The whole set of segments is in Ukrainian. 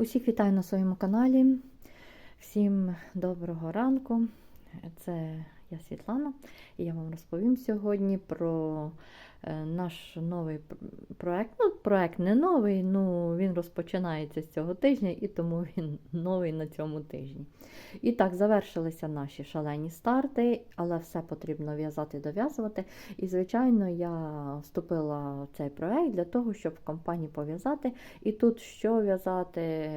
Усіх вітаю на своєму каналі. Всім доброго ранку. Це я Світлана, і я вам розповім сьогодні про наш новий пр- проект. Ну, проект не новий, ну він розпочинається з цього тижня, і тому він новий на цьому тижні. І так, завершилися наші шалені старти, але все потрібно в'язати, дов'язувати. І, звичайно, я вступила в цей проект для того, щоб в компанії пов'язати. І тут що в'язати,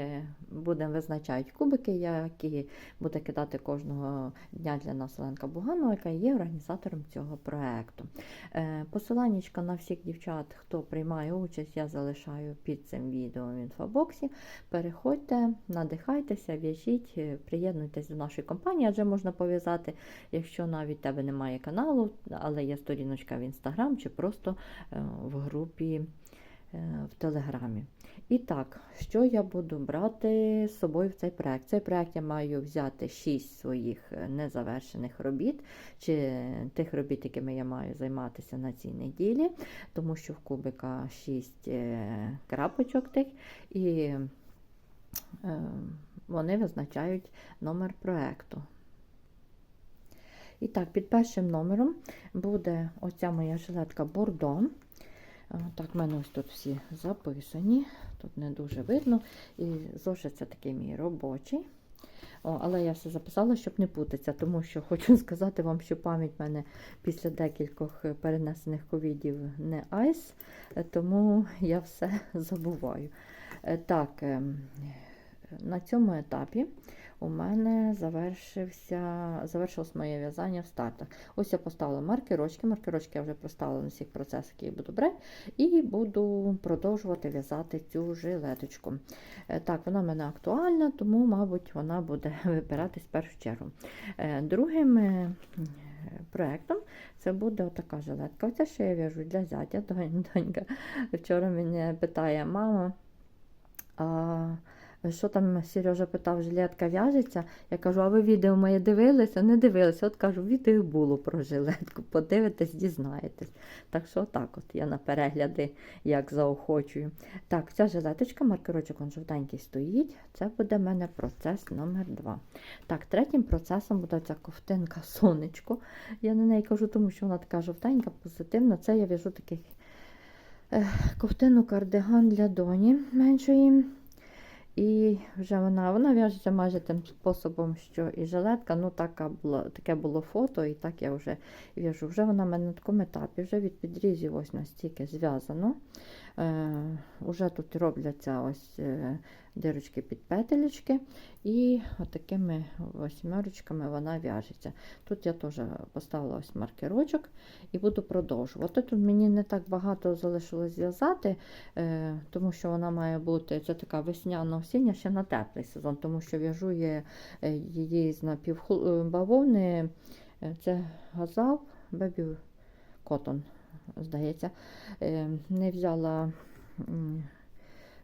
будемо визначати кубики, які буде кидати кожного дня для нас Оленка Буганова, яка є організатором цього проекту. Е, Посиланнячка на всіх дівчат, хто приймає участь, я залишаю під цим відео в інфобоксі. Переходьте, надихайтеся, в'яжіть, е, приєднуйтесь до нашої компанії, адже можна пов'язати, якщо навіть тебе немає каналу, але є сторіночка в інстаграм чи просто е, в групі в Телеграмі. І так, що я буду брати з собою в цей проект? Цей проект я маю взяти 6 своїх е, незавершених робіт, чи тих робіт, якими я маю займатися на цій неділі, тому що в кубика 6 е, крапочок тих, і е, вони визначають номер проекту. І так, під першим номером буде оця моя жилетка Бордо. Так, в мене ось тут всі записані, тут не дуже видно. І зошит це такий мій робочий. О, але я все записала, щоб не путатися, тому що хочу сказати вам, що пам'ять в мене після декількох перенесених ковідів не айс, е, тому я все забуваю. Е, Так, ем, на цьому етапі у мене завершився, завершилось моє в'язання в стартах. Ось я поставила маркерочки. Маркерочки я вже проставила на всіх процесах, які буду брати, і буду продовжувати в'язати цю жилеточку. Е, Так, вона в мене актуальна, тому, мабуть, вона буде вибиратись в першу чергу. Е, Другим е, проектом це буде отака жилетка. Оця ще я в'яжу для зятя. Донь- Донька вчора мене питає, мама. А що там Сережа питав, жилетка в'яжеться? Я кажу, а ви відео моє дивилися? Не дивилися. От кажу, відео було про жилетку. Подивитесь, дізнаєтесь. Так що так от я на перегляди як заохочую. Так, ця жилеточка, маркерочок он жовтенький стоїть. Це буде в мене процес номер 2 Так, третім процесом буде ця ковтинка сонечко. Я на неї кажу, тому що вона така жовтенька, позитивна. Це я в'яжу такий е, ковтину кардиган для доні меншої. І вже вона вона в'яжеться майже тим способом, що і жилетка. Ну, така було, таке було фото, і так я вже в'яжу. Вже вона в мене на такому етапі, вже від підрізів ось настільки зв'язано. Е, Уже тут робляться ось е, дирочки під петелечки, і отакими восьмерочками вона в'яжеться. Тут я теж поставила ось маркерочок і буду продовжувати. Тут мені не так багато залишилось зв'язати, е, тому що вона має бути це така весняна осіння ще на теплий сезон, тому що в'яжу я її з напівбавовни. Це газал, бебі котон, здається. Е, Не взяла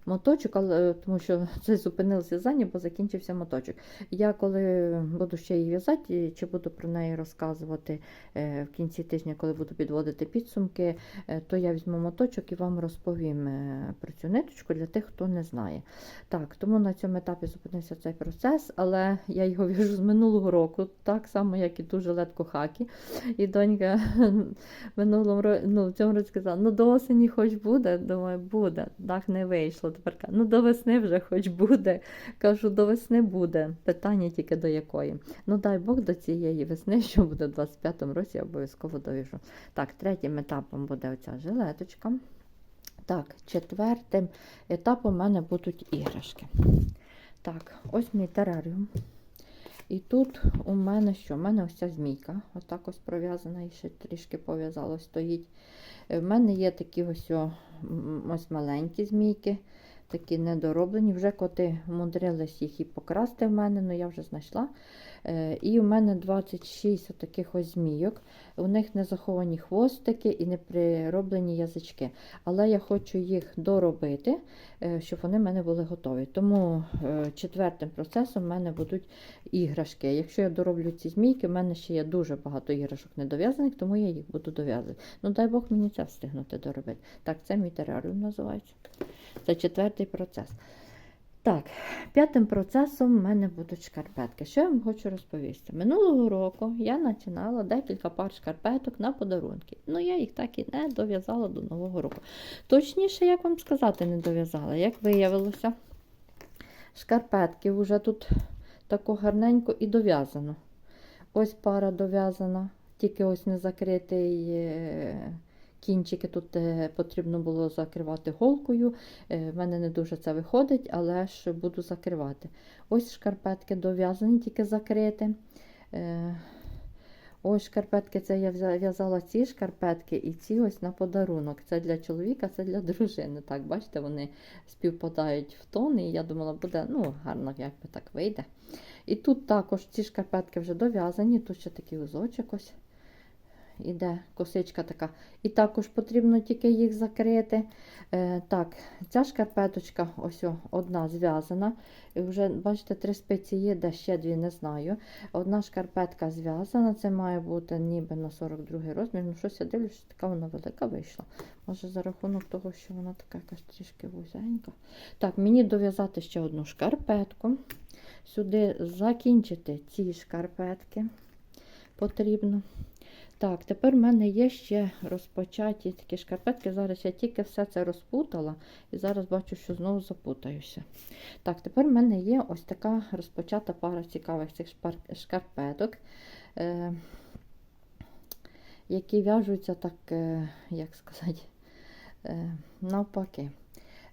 моточок, але тому що це зупинилося в'язання, бо закінчився моточок. Я коли буду ще її в'язати, чи буду про неї розказувати е, в кінці тижня, коли буду підводити підсумки, е, то я візьму моточок і вам розповім е, про цю ниточку для тих, хто не знає. Так, тому на цьому етапі зупинився цей процес, але я його в'яжу з минулого року, так само, як і ту жилетку хакі. І донька минулому ну, в цьому році сказала, ну до осені хоч буде. Думаю, буде. Так не вийшло. Тепер ну до весни вже хоч буде. Кажу, до весни буде. Питання тільки до якої. Ну дай Бог до цієї весни, що буде в 25-му році, я обов'язково довіжу. Так, третім етапом буде оця жилеточка. Так, четвертим етапом у мене будуть іграшки. Так, ось мій тераріум. І тут у мене що? У мене ось ця змійка, отак ось пров'язана і ще трішки пов'язала, стоїть. Е, В мене є такі ось, ось маленькі змійки, такі недороблені. Вже коти мудрились їх і покрасти в мене, але я вже знайшла. Е, І у мене 26 таких ось змійок. У них не заховані хвостики і не прироблені язички. Але я хочу їх доробити, е, щоб вони в мене були готові. Тому е, четвертим процесом в мене будуть іграшки. Якщо я дороблю ці змійки, в мене ще є дуже багато іграшок недов'язаних, тому я їх буду дов'язувати. Ну дай Бог мені це встигнути доробити. Так, це мій тераріум називається. Це четвертий процес. Так, п'ятим процесом в мене будуть шкарпетки. Що я вам хочу розповісти? Минулого року я починала декілька пар шкарпеток на подарунки. Ну, я їх так і не дов'язала до Нового року. Точніше, як вам сказати, не дов'язала. Як виявилося, шкарпетки вже тут тако гарненько і дов'язано. Ось пара дов'язана, тільки ось не закритий е, кінчики. Тут е, потрібно було закривати голкою. Е, В мене не дуже це виходить, але ж буду закривати. Ось шкарпетки дов'язані, тільки закрити. Е, Ось шкарпетки, це я в'язала ці шкарпетки і ці ось на подарунок. Це для чоловіка, це для дружини. Так, бачите, вони співпадають в тон, і я думала, буде ну, гарно, як би так вийде. І тут також ці шкарпетки вже дов'язані, тут ще такий узочок ось іде косичка така. І також потрібно тільки їх закрити. Е, так, ця шкарпеточка ось одна зв'язана. І вже, бачите, три спиці є, де ще дві, не знаю. Одна шкарпетка зв'язана, це має бути ніби на 42 розмір. Ну, щось я дивлюся, така вона велика вийшла. Може, за рахунок того, що вона така якась трішки вузенька. Так, мені дов'язати ще одну шкарпетку. Сюди закінчити ці шкарпетки потрібно. Так, тепер в мене є ще розпочаті такі шкарпетки. Зараз я тільки все це розпутала і зараз бачу, що знову запутаюся. Так, тепер в мене є ось така розпочата пара цікавих цих шкарпеток, е, які в'яжуться так, е, як сказати, е, навпаки.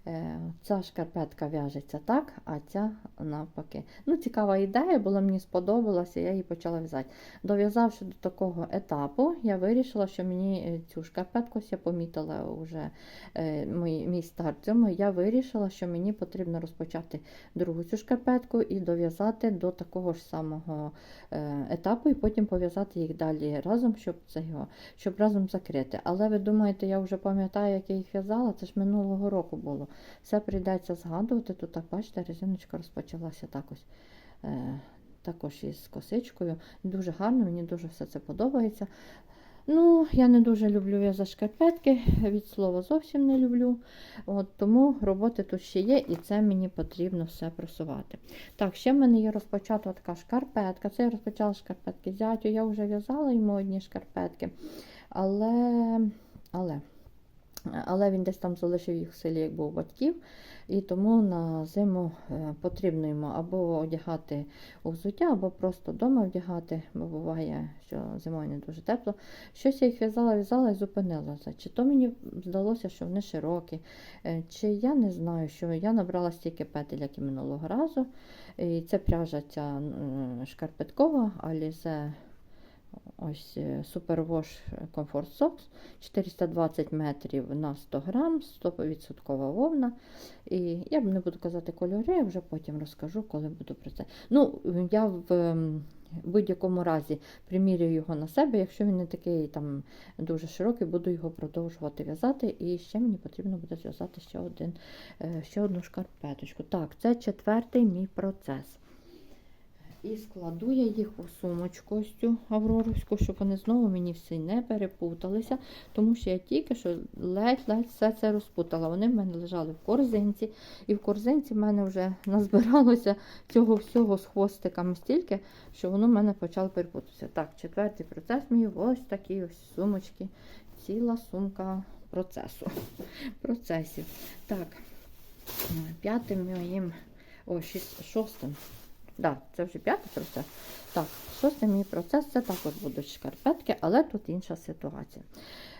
Е, Ця шкарпетка в'яжеться так, а ця навпаки. Ну, цікава ідея, була мені сподобалася, я її почала в'язати. Дов'язавши до такого етапу, я вирішила, що мені е, цю шкарпетку, я помітила вже е, мій, мій старт цьому, я вирішила, що мені потрібно розпочати другу цю шкарпетку і дов'язати до такого ж самого етапу, і потім пов'язати їх далі разом, щоб, це його, щоб разом закрити. Але ви думаєте, я вже пам'ятаю, як я їх в'язала, це ж минулого року було. Все прийдеться згадувати. Тут, так бачите, резиночка розпочалася так ось. Е, також із косичкою. Дуже гарно, мені дуже все це подобається. Ну, я не дуже люблю в'язати шкарпетки, від слова зовсім не люблю. От, тому роботи тут ще є, і це мені потрібно все просувати. Так, ще в мене є розпочата така шкарпетка. Це я розпочала шкарпетки зятю. Я вже в'язала йому одні шкарпетки. Але, але, але він десь там залишив їх в селі, як був батьків. І тому на зиму е, потрібно йому або одягати у взуття, або просто вдома вдягати, бо буває, що зимою не дуже тепло. Щось я їх в'язала, в'язала і зупинилася. Чи то мені здалося, що вони широкі, е, чи я не знаю, що я набрала стільки петель, як і минулого разу. І це пряжа ця шкарпеткова, Alize Ось е, Superwash Comfort Socks 420 метрів на 100 грам, 100% вовна. І я не буду казати кольори, вже потім розкажу, коли буду про це. Ну, я в ем, будь-якому разі примірюю його на себе. Якщо він не такий там дуже широкий, буду його продовжувати в'язати. І ще мені потрібно буде зв'язати ще, один, е, ще одну шкарпеточку. Так, це четвертий мій процес. І складу я їх у сумочку ось цю авроровську, щоб вони знову мені всі не перепуталися, тому що я тільки що ледь-ледь все це розпутала. Вони в мене лежали в корзинці, і в корзинці в мене вже назбиралося цього всього з хвостиками стільки, що воно в мене почало перепутатися. Так, четвертий процес мій ось такі ось сумочки. Ціла сумка процесу. процесів. Так, п'ятим моїм, о, шість, шостим. Да, це вже п'ята процес. Так, шостий мій процес це також будуть шкарпетки, але тут інша ситуація.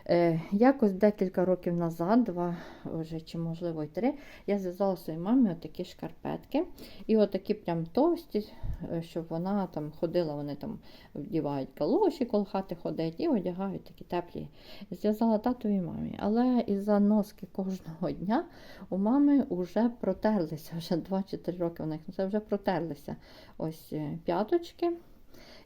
Е, якось декілька років назад, два вже чи можливо й три, я зв'язала своїй мамі отакі шкарпетки. І отакі прям товсті, е, щоб вона там ходила, вони там вдівають калоші, коло хати ходить, і одягають такі теплі. Зв'язала татові мамі. Але із-за носки кожного дня у мами вже протерлися, вже 2 чи 3 роки у них це вже протерлися ось е, п'яточки.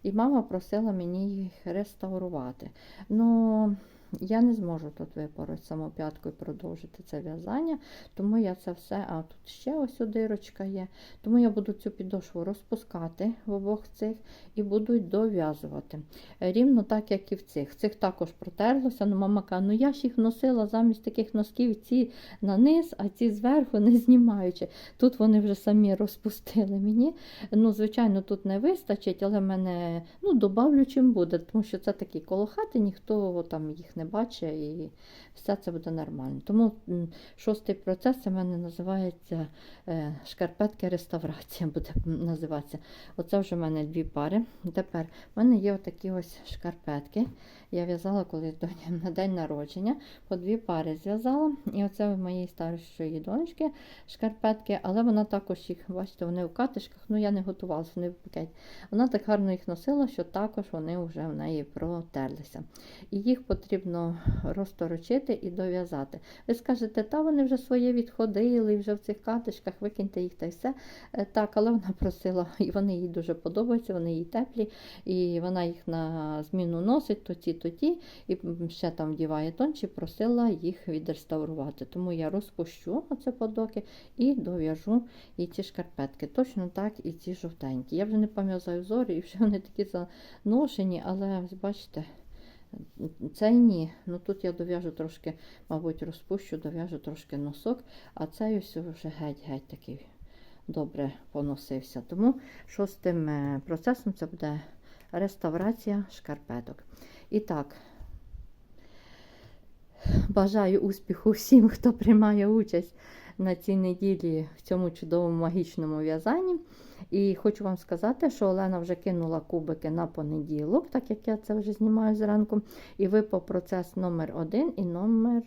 І мама просила мені їх реставрувати. Ну, я не зможу тут випороть саму і продовжити це в'язання, тому я це все, а тут ще ось дирочка є. Тому я буду цю підошву розпускати в обох цих і буду дов'язувати. Рівно так, як і в цих. Цих також протерлося. Ну, мама каже, ну я ж їх носила замість таких носків, ці на низ, а ці зверху не знімаючи. Тут вони вже самі розпустили мені. Ну, звичайно, тут не вистачить, але мене ну, добавлю чим буде, тому що це такі коло хати, ніхто там їх не бачить і все це буде нормально. Тому шостий процес у мене називається е, шкарпетки реставрація, буде називатися. Оце вже в мене дві пари. Тепер в мене є отакі ось шкарпетки. Я в'язала колись до на день народження, по дві пари зв'язала. І оце в моїй старшої донечки шкарпетки, але вона також їх, бачите, вони в катишках, ну я не готувалася, вони в пакеті. Вона так гарно їх носила, що також вони вже в неї протерлися. І їх потрібно розторочити і дов'язати. Ви скажете, та вони вже своє відходили, вже в цих катишках, викиньте їх та й все. Е, Так, але вона просила, і вони їй дуже подобаються, вони їй теплі, і вона їх на зміну носить, то ті, то ті, і ще там вдіває тончі, просила їх відреставрувати. Тому я розпущу оце подоки і дов'яжу і ці шкарпетки. Точно так і ці жовтенькі. Я вже не пам'ятаю зорі, і вже вони такі заношені, але бачите. Цей ні. Ну тут я дов'яжу трошки, мабуть, розпущу, дов'яжу трошки носок, а цей ось вже геть-геть такий добре поносився. Тому шостим е, процесом це буде реставрація шкарпеток. І так, бажаю успіху всім, хто приймає участь на цій неділі в цьому чудовому магічному в'язанні. І хочу вам сказати, що Олена вже кинула кубики на понеділок, так як я це вже знімаю зранку. І випав процес номер 1 і номер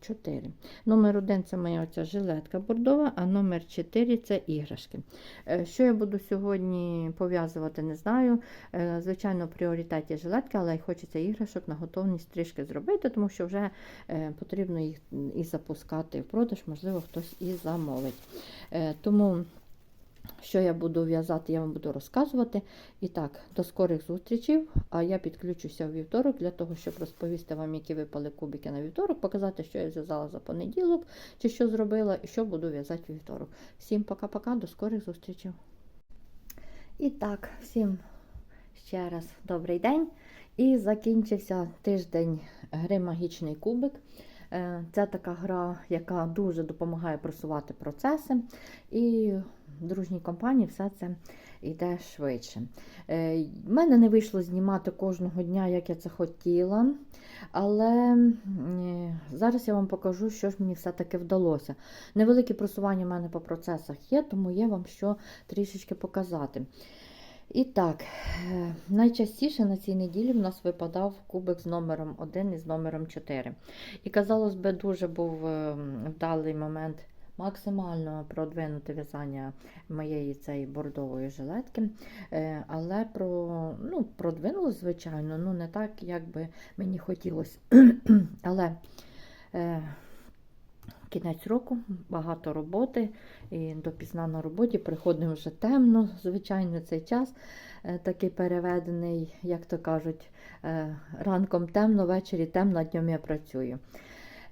4. Номер 1 це моя оця жилетка бордова, а номер 4 це іграшки. Е, Що я буду сьогодні пов'язувати, не знаю. Е, Звичайно, в пріоритеті жилетки, але хочеться іграшок на готовність трішки зробити, тому що вже е, потрібно їх і запускати в продаж, можливо, хтось і замовить. Е, Тому. Що я буду в'язати, я вам буду розказувати. І так, до скорих зустрічей. А я підключуся у вівторок для того, щоб розповісти вам, які випали кубики на вівторок, показати, що я зв'язала за понеділок, чи що зробила, і що буду в'язати у вівторок. Всім пока-пока, до скорих зустрічей. І так, всім ще раз добрий день. І закінчився тиждень гри Магічний кубик. Е, Це така гра, яка дуже допомагає просувати процеси. І в дружній компанії все це йде швидше. Е, В мене не вийшло знімати кожного дня, як я це хотіла. Але е, зараз я вам покажу, що ж мені все-таки вдалося. Невелике просування в мене по процесах є, тому є вам що трішечки показати. І так, е, найчастіше на цій неділі в нас випадав кубик з номером 1 і з номером 4. І, казалось би, дуже був е, вдалий момент максимально продвинути в'язання моєї цієї бордової жилетки. Е, Але про, ну, продвинулося, звичайно, ну не так, як би мені хотілося. Але е, кінець року, багато роботи, і допізна на роботі приходимо вже темно, звичайно, цей час е, такий переведений, як то кажуть, ранком темно, ввечері темно, днем я працюю.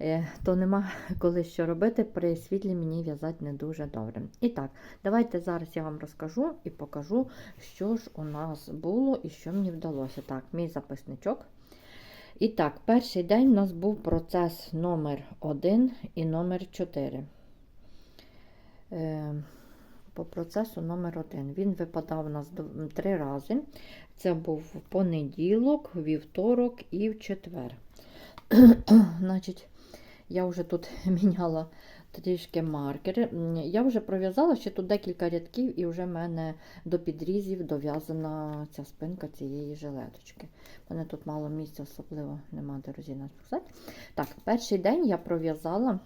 Е, То нема коли що робити, при світлі мені в'язати не дуже добре. І так, давайте зараз я вам розкажу і покажу, що ж у нас було і що мені вдалося. Так, мій записничок. І так, перший день у нас був процес номер 1 і номер 4. Е, По процесу номер 1 Він випадав у нас три рази. Це був понеділок, вівторок і в четвер. Значить, я вже тут міняла трішки маркери. Я вже пров'язала ще тут декілька рядків, і вже в мене до підрізів дов'язана ця спинка цієї жилеточки. У мене тут мало місця, особливо нема де розігнати. Так, перший день я пров'язала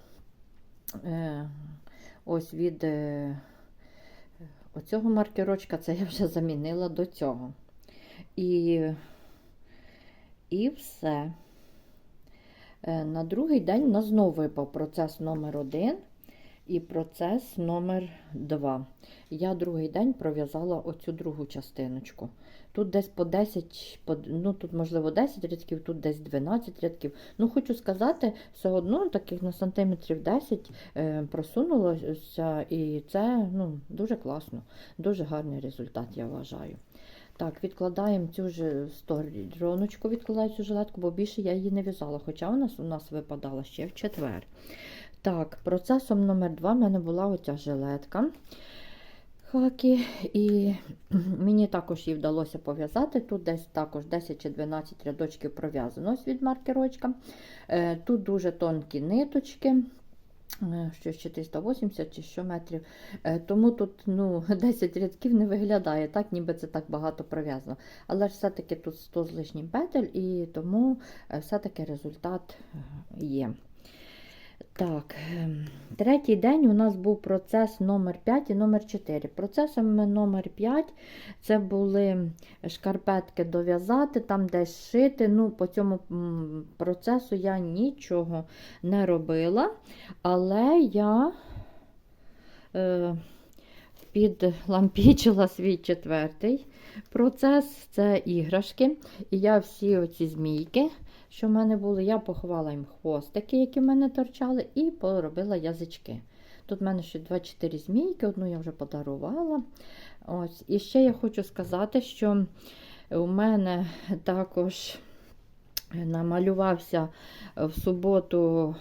е, ось від е, оцього маркерочка, це я вже замінила до цього. І, і все. Е, На другий день нас знову випав процес номер один І процес номер 2. Я другий день пров'язала оцю другу частиночку. Тут десь по 10, по- ну тут можливо 10 рядків, тут десь 12 рядків. Ну, хочу сказати, все одно таких на сантиметрів 10 е, просунулося, і це ну, дуже класно, дуже гарний результат, я вважаю. Так, відкладаємо цю ж стороночку, відкладаю цю жилетку, бо більше я її не в'язала, хоча вона у нас випадала ще в четвер. Так, процесом номер 2 в мене була оця жилетка. Хакі, і мені також її вдалося пов'язати. Тут десь також 10 чи 12 рядочків пров'язано від маркерочка. Е, Тут дуже тонкі ниточки. Е, Що ще 380 чи що метрів. Е, Тому тут ну, 10 рядків не виглядає, так, ніби це так багато пров'язано. Але ж все-таки тут 100 з лишнім петель, і тому е, все-таки результат є. Так, ем, третій день у нас був процес номер 5 і номер 4. Процесом номер 5 це були шкарпетки дов'язати, там десь шити. Ну, по цьому процесу я нічого не робила, але я е, підлампічила свій четвертий процес це іграшки. І я всі оці змійки що в мене були, я поховала їм хвостики, які в мене торчали, і поробила язички. Тут в мене ще 24 змійки, одну я вже подарувала. Ось. І ще я хочу сказати, що у мене також намалювався в суботу.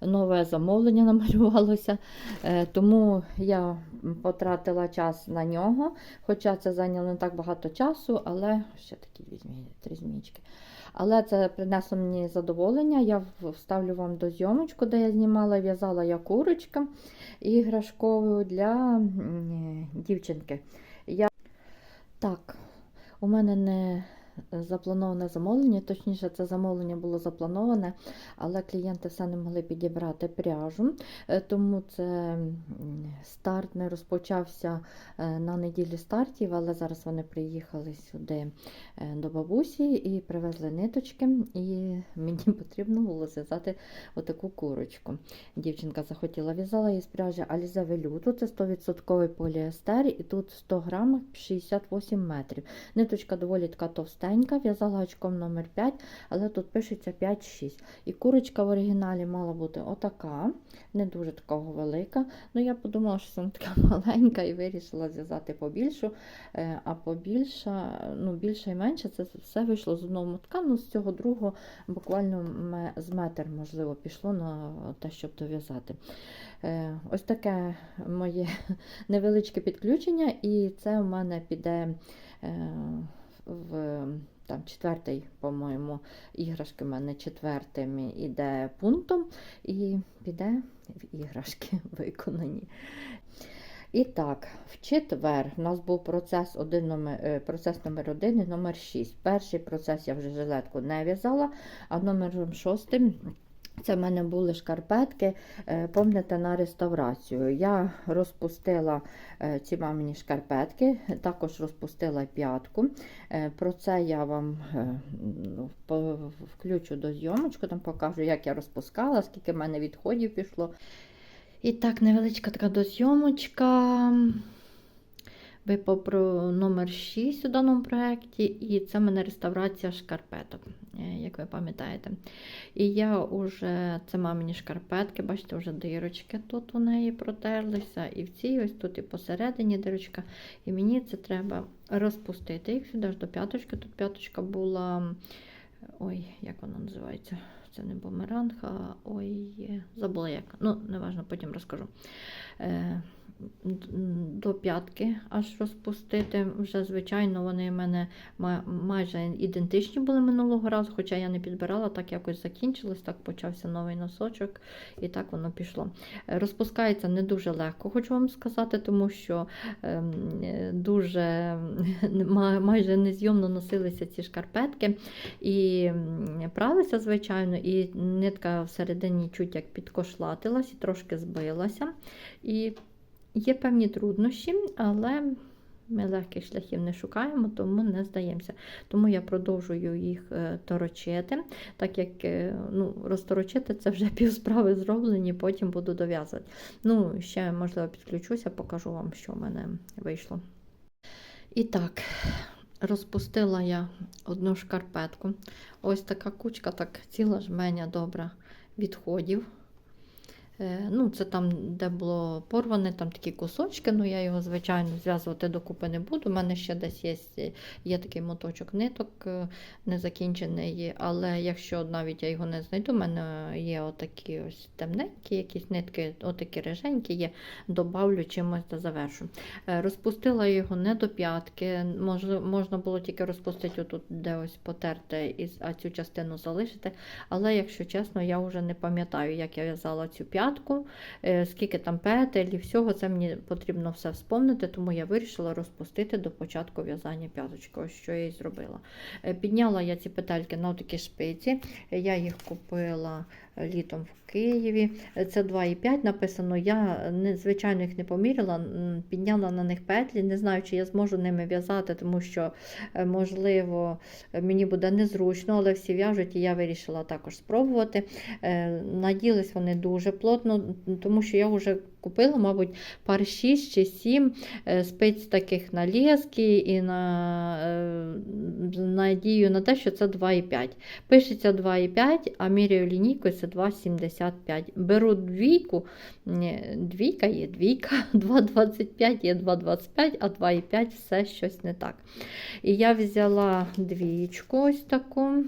Нове замовлення намалювалося, Е, тому я потратила час на нього. Хоча це зайняло не так багато часу, але ще такі дві змії, три змійки. Але це принесло мені задоволення. Я вставлю вам до зйомочку, де я знімала, в'язала я курочка іграшкову для дівчинки. Я... Так, у мене не заплановане замовлення, точніше, це замовлення було заплановане, але клієнти все не могли підібрати пряжу. Е, Тому це старт не розпочався е, на неділі стартів, але зараз вони приїхали сюди е, до бабусі і привезли ниточки, і мені потрібно було зв'язати отаку курочку. Дівчинка захотіла в'язала її з пряжі Velluto, це 100% поліестер, і тут 100 грамів 68 метрів. Ниточка доволі така товстенька, в'язала очком номер 5, але тут пишеться 5-6. І курочка в оригіналі мала бути отака, не дуже такого велика. Ну я подумала, що вона така маленька, і вирішила зв'язати побільшу. Е, А побільша, ну більше і менше, це все вийшло з одного мотка, ну з цього другого буквально з метр, можливо, пішло на те, щоб дов'язати. Е, Ось таке моє невеличке підключення, і це у мене піде е, в там, четвертий, по-моєму, іграшки в мене четвертим іде пунктом, і піде в іграшки виконані. І так, в четвер у нас був процес, один номер, е, процес номер 1 і номер 6. Перший процес я вже жилетку не в'язала, а номером шостим це в мене були шкарпетки, е, пам'ятаєте, на реставрацію. Я розпустила е, ці мамині шкарпетки, також розпустила п'ятку. Е, Про це я вам ну, включу до зйомочку, там покажу, як я розпускала, скільки в мене відходів пішло. І так, невеличка така дозйомочка. Випав номер 6 у даному проєкті, і це в мене реставрація шкарпеток, е, як ви пам'ятаєте. І я вже, це мамині шкарпетки, бачите, вже дирочки тут у неї протерлися, і в цій ось тут і посередині дирочка. І мені це треба розпустити їх сюди ж до п'яточки. Тут п'яточка була. Ой, як вона називається? Це не бумеранг, а ой, забула як. Ну, неважно, потім розкажу. Е, до п'ятки аж розпустити. Вже, звичайно, вони в мене майже ідентичні були минулого разу, хоча я не підбирала, так якось закінчилось, так почався новий носочок, і так воно пішло. Розпускається не дуже легко, хочу вам сказати, тому що ем, дуже майже незйомно носилися ці шкарпетки. І пралися, звичайно, і нитка всередині чуть як підкошлатилась і трошки збилася. І є певні труднощі, але Ми легких шляхів не шукаємо, тому не здаємося. Тому я продовжую їх е, торочити, так як е, ну, розторочити це вже пів справи зроблені, потім буду дов'язувати. Ну, ще, можливо, підключуся, покажу вам, що в мене вийшло. І так, розпустила я одну шкарпетку. Ось така кучка, так ціла жменя добра відходів. Е, Ну, це там, де було порване, там такі кусочки, ну я його, звичайно, зв'язувати докупи не буду. У мене ще десь є, є такий моточок ниток е, незакінчений, але якщо навіть я його не знайду, у мене є отакі ось темненькі якісь нитки, отакі риженькі є, добавлю чимось та завершу. Е, Розпустила його не до п'ятки, можна, було тільки розпустити отут, де ось потерти, а цю частину залишити. Але, якщо чесно, я вже не пам'ятаю, як я в'язала цю п'ятку, е, скільки там петель і всього, це мені потрібно все вспомнити, тому я вирішила розпустити до початку в'язання п'яточки. Ось що я і зробила. Е, Підняла я ці петельки на такі шпиці. Е, Я їх купила літом в Києві. Е, Це 2,5 написано. Я звичайно їх не поміряла, підняла на них петлі. Не знаю, чи я зможу ними в'язати, тому що, е, можливо, е, мені буде незручно, але всі в'яжуть, і я вирішила також спробувати. Е, Наділись вони дуже плотно, тому що я вже купила, мабуть, пар 6 чи 7 спиць таких на лески і на е, надію на те, що це 2,5. Пишеться 2,5, а міряю лінійкою це 2,75. Беру двійку, двійка є двійка, 2,25 є 2,25, а 2,5 все щось не так. І я взяла двічку ось таку.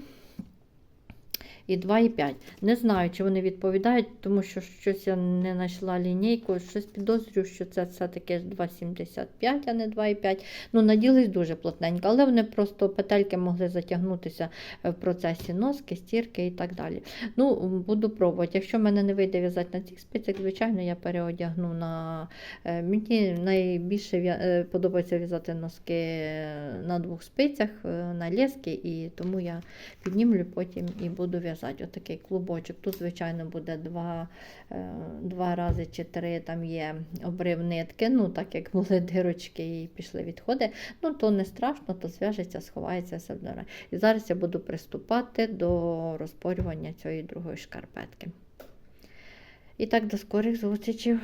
І 2,5. Не знаю, чи вони відповідають, тому що щось я не знайшла лінійку. Щось підозрюю, що це все-таки 2,75, а не 2,5. Ну, наділись дуже плотненько, але вони просто петельки могли затягнутися в процесі носки, стірки і так далі. Ну, буду пробувати. Якщо в мене не вийде в'язати на цих спицях, звичайно, я переодягну на. е, Мені найбільше е, подобається в'язати носки е, на двох спицях, е, на лески, і тому я піднімлю потім і буду в'язати. Отакий клубочок. Тут, звичайно, буде два, е, два рази чи три там є обрив нитки. Ну, так як були дирочки і пішли відходи. Ну, то не страшно, то зв'яжеться, сховається все добре. І зараз я буду приступати до розпорювання цієї другої шкарпетки. І так, до скорих зустрічей.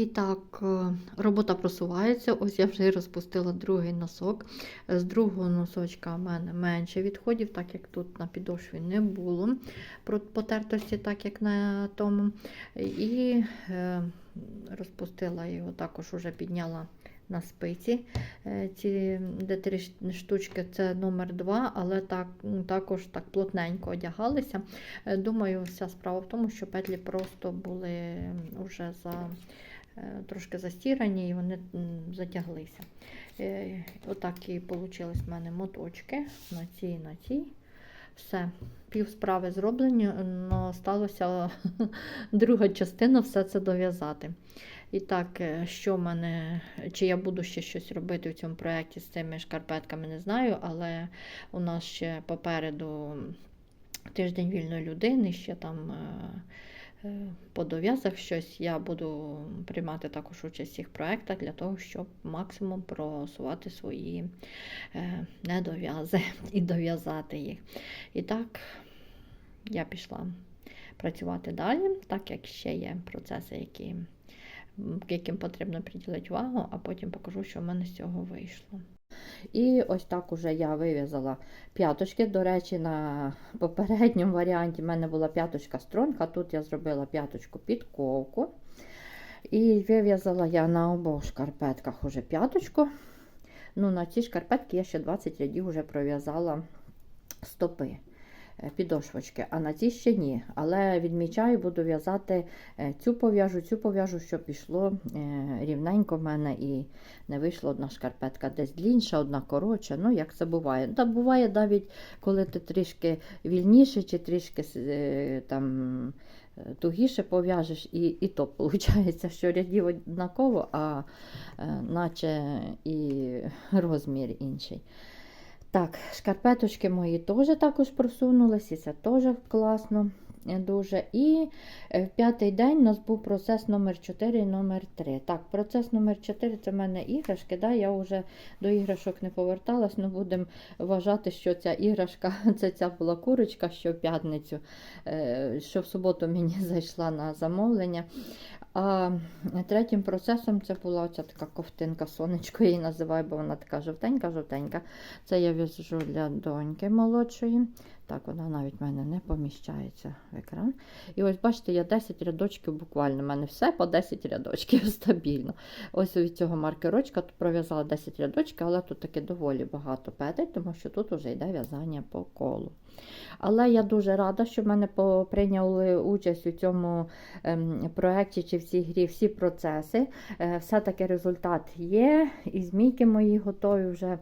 І так, е, робота просувається. Ось я вже розпустила другий носок. З другого носочка в мене менше відходів, так як тут на підошві не було потертості, так як на тому. І е, розпустила його, також уже підняла на спиці. Е, Ці де три штучки це номер 2, але так, також так плотненько одягалися. Думаю, вся справа в тому, що петлі просто були вже за. Е, Трошки застірані і вони затяглися. Е, Отак і вийшли в мене моточки на цій на цій. Все, пів справи зроблені, але сталося друга частина все це дов'язати. І так, е, що мене, чи я буду ще щось робити в цьому проєкті з цими шкарпетками, не знаю, але у нас ще попереду тиждень вільної людини, ще там. По дов'язах щось я буду приймати також участь в цих проєктах для того, щоб максимум просувати свої е, недов'язи і дов'язати їх. І так, я пішла працювати далі, так як ще є процеси, які, яким потрібно приділити увагу, а потім покажу, що в мене з цього вийшло. І ось так уже я вив'язала п'яточки. До речі, на попередньому варіанті в мене була п'яточка стронка, тут я зробила п'яточку підковку. І вив'язала я на обох шкарпетках уже п'яточку. Ну, на ці шкарпетки я ще 20 рядів вже пров'язала стопи підошвочки, а на цій ще ні. Але відмічаю, буду в'язати е, цю пов'яжу, цю пов'яжу, щоб пішло е, рівненько в мене і не вийшла одна шкарпетка десь длінша, одна коротша. Ну, як це буває. Та буває навіть, коли ти трішки вільніше чи трішки е, там. е, Тугіше пов'яжеш, і, і то виходить, що рядів однаково, а е, наче і розмір інший. Так, шкарпеточки мої теж також просунулись, і це теж класно. Е, дуже. І е, в п'ятий день у нас був процес номер 4 і номер 3. Так, процес номер 4 це в мене іграшки. Да? Я вже до іграшок не поверталась, але будемо вважати, що ця іграшка це ця була курочка, що в п'ятницю, е, що в суботу мені зайшла на замовлення. А третім процесом це була оця така ковтинка, сонечко її називаю, бо вона така жовтенька-жовтенька. Це я в'яжу для доньки молодшої. Так, вона навіть в мене не поміщається в екран. І ось бачите, я 10 рядочків буквально. У мене все по 10 рядочків стабільно. Ось від цього маркерочка тут пров'язала 10 рядочків, але тут таки доволі багато петель, тому що тут вже йде в'язання по колу. Але я дуже рада, що в мене прийняли участь у цьому ем, проєкті чи в цій грі всі процеси. Е, Все-таки результат є, і змійки мої готові вже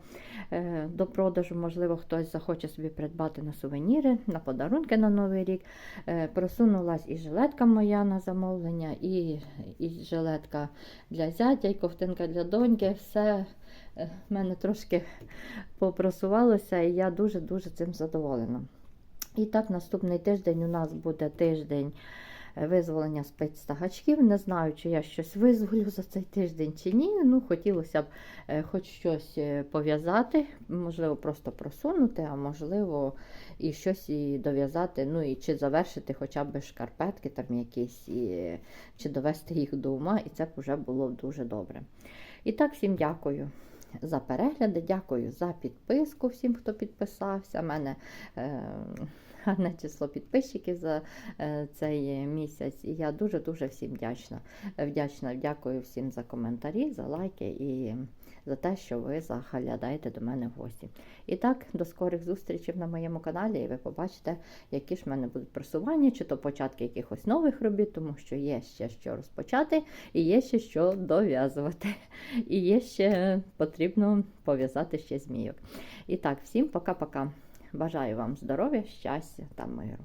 е, до продажу. Можливо, хтось захоче собі придбати на сувеніри, на подарунки на Новий рік. Е, Просунулась і жилетка моя на замовлення, і, і жилетка для зятя, і ковтинка для доньки. Все е, в мене трошки попросувалося, і я дуже-дуже цим задоволена. І так, наступний тиждень у нас буде тиждень визволення спиць та гачків. Не знаю, чи я щось визволю за цей тиждень чи ні. Ну, хотілося б е, хоч щось е, пов'язати, можливо, просто просунути, а можливо, і щось і дов'язати, ну і чи завершити хоча б шкарпетки там якісь, і, чи довести їх до ума, і це б вже було дуже добре. І так, всім дякую. За перегляди, дякую за підписку всім, хто підписався. Мене е, гарне число підписчиків за е, цей місяць. І я дуже-дуже всім вдячна. Вдячна, дякую всім за коментарі, за лайки і за те, що ви заглядаєте до мене в гості. І так, до скорих зустрічей на моєму каналі, і ви побачите, які ж в мене будуть просування, чи то початки якихось нових робіт, тому що є ще що розпочати, і є ще що дов'язувати. І є ще потрібно пов'язати ще змійок. І так, всім пока-пока. Бажаю вам здоров'я, щастя та миру.